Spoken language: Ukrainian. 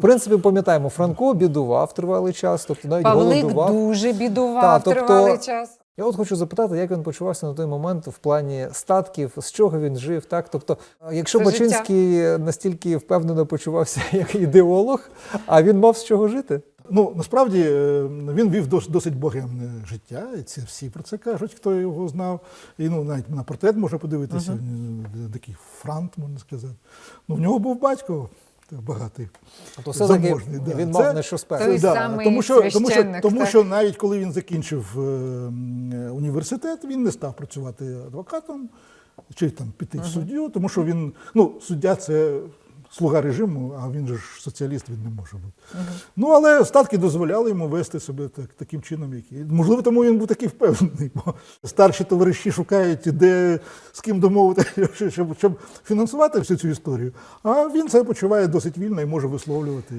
В принципі, пам'ятаємо, Франко бідував тривалий час, тобто навіть Павлик голодував. дуже бідував Та, тобто- тривалий час. Я от хочу запитати, як він почувався на той момент в плані статків, з чого він жив. Так, тобто, е, якщо Це Бачинський настільки впевнено почувався як ідеолог, а він мав з чого жити. Ну, насправді е, він вів досить богемне життя, і це всі про це кажуть, хто його знав. І ну, навіть на портрет можна подивитися, він, е, такий франт, можна сказати. Ну, в нього був батько багатий. То все-таки заможний, да. він Це- мав не що спершу. Да, тому що, тому, що, тому що навіть коли він закінчив е, університет, він не став працювати адвокатом чи там піти в суддю, тому що він, ну, суддя це слуга режиму, а він же ж соціаліст, він не може бути. Ну, але статки дозволяли йому вести себе так, таким чином, який. Можливо, тому він був такий впевнений, бо старші товариші шукають, де з ким домовити, щоб, щоб фінансувати всю цю історію. А він це почуває досить вільно і може висловлювати.